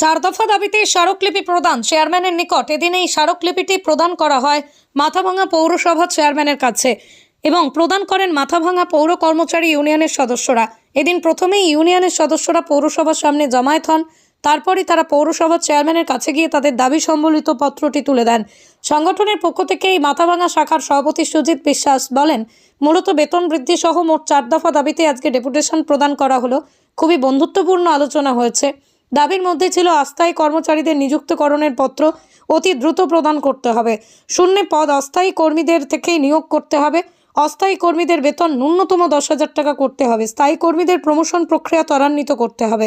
চার দফা দাবিতে স্মারকলিপি প্রদান চেয়ারম্যানের নিকট। এদিন এই স্মারকলিপিটি প্রদান করা হয় মাথাভাঙা পৌরসভা চেয়ারম্যানের কাছে এবং প্রদান করেন মাথাভাঙা পৌর কর্মচারী ইউনিয়নের সদস্যরা। এদিন প্রথমেই ইউনিয়নের সদস্যরা পৌরসভার সামনে জমায়েত হন, তারপরই তারা পৌরসভার চেয়ারম্যানের কাছে গিয়ে তাদের দাবি সম্বলিত পত্রটি তুলে দেন। সংগঠনের পক্ষ থেকে এই মাথাভাঙা শাখার সভাপতি সুজিত বিশ্বাস বলেন, মূলত বেতন বৃদ্ধি সহ মোট চার দফা দাবিতে আজকে ডেপুটেশন প্রদান করা হলো। খুবই বন্ধুত্বপূর্ণ আলোচনা হয়েছে। দাবির মধ্যে ছিল অস্থায়ী কর্মচারীদের নিযুক্তকরণের পত্র অতি দ্রুত প্রদান করতে হবে। শূন্য পদ অস্থায়ী কর্মীদের থেকেই নিয়োগ করতে হবে। অস্থায়ী কর্মীদের বেতন ন্যূনতম দশ হাজার টাকা করতে হবে। স্থায়ী কর্মীদের প্রমোশন প্রক্রিয়া ত্বরান্বিত করতে হবে।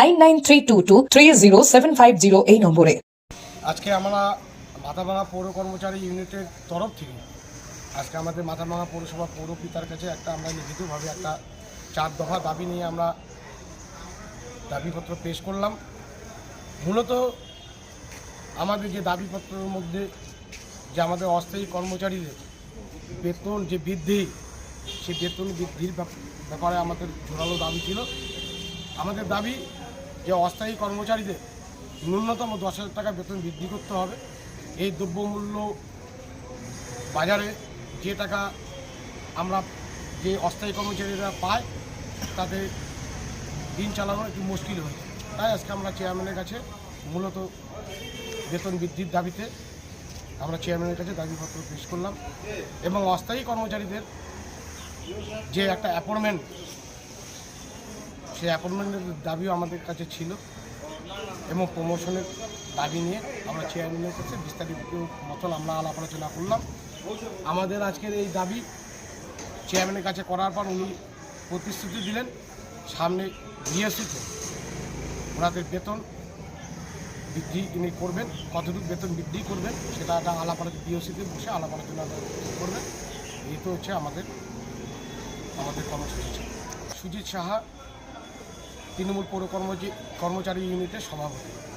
nine nine three two two three zero seven five zero এই নম্বরে। আজকে আমরা মাথাভাঙা পৌর কর্মচারী ইউনিটের তরফ থেকে আজকে আমাদের মাথাভাঙা পৌরসভা পৌর পিতার কাছে একটা আমরা লিখিতভাবে একটা চার দফা দাবি নিয়ে আমরা দাবিপত্র পেশ করলাম। মূলত আমাদের যে দাবিপত্রের মধ্যে যে আমাদের অস্থায়ী কর্মচারীদের বেতন যে বৃদ্ধি, সেই বেতন বৃদ্ধির ব্যাপ- ব্যাপারে আমাদের জোরালো দাবি ছিল। আমাদের দাবি যে অস্থায়ী কর্মচারীদের ন্যূনতম দশ হাজার টাকা বেতন বৃদ্ধি করতে হবে। এই দ্রব্যমূল্য বাজারে যে টাকা আমরা, যে অস্থায়ী কর্মচারীরা পায়, তাদের দিন চালানো একটু মুশকিল হয়ে তাই আজকে আমরা চেয়ারম্যানের কাছে মূলত বেতন বৃদ্ধির দাবিতে আমরা চেয়ারম্যানের কাছে দাবিপত্র পেশ করলাম এবং অস্থায়ী কর্মচারীদের যে একটা অ্যাপয়েন্টমেন্ট সেই অ্যাপয়েন্টমেন্টের দাবিও আমাদের কাছে ছিল এবং প্রমোশনের দাবি নিয়ে আমরা চেয়ারম্যানের কাছে বিস্তারিত মতন আমরা আলাপ আলোচনা করলাম আমাদের আজকের এই দাবি চেয়ারম্যানের কাছে করার পর উনি প্রতিশ্রুতি দিলেন সামনে বিএসসিতে ওনাদের বেতন বৃদ্ধি ইনি করবেন, কতটুকু বেতন বৃদ্ধি করবেন সেটা একটা আলাপ আলোচনা বিএসসিতে বসে আলাপ আলোচনা করবেন এই তো হচ্ছে আমাদের আমাদের কর্মসূচি। সুজিত সাহা তৃণমূল পৌর কর্মচারী ইউনিটের সভাপতি।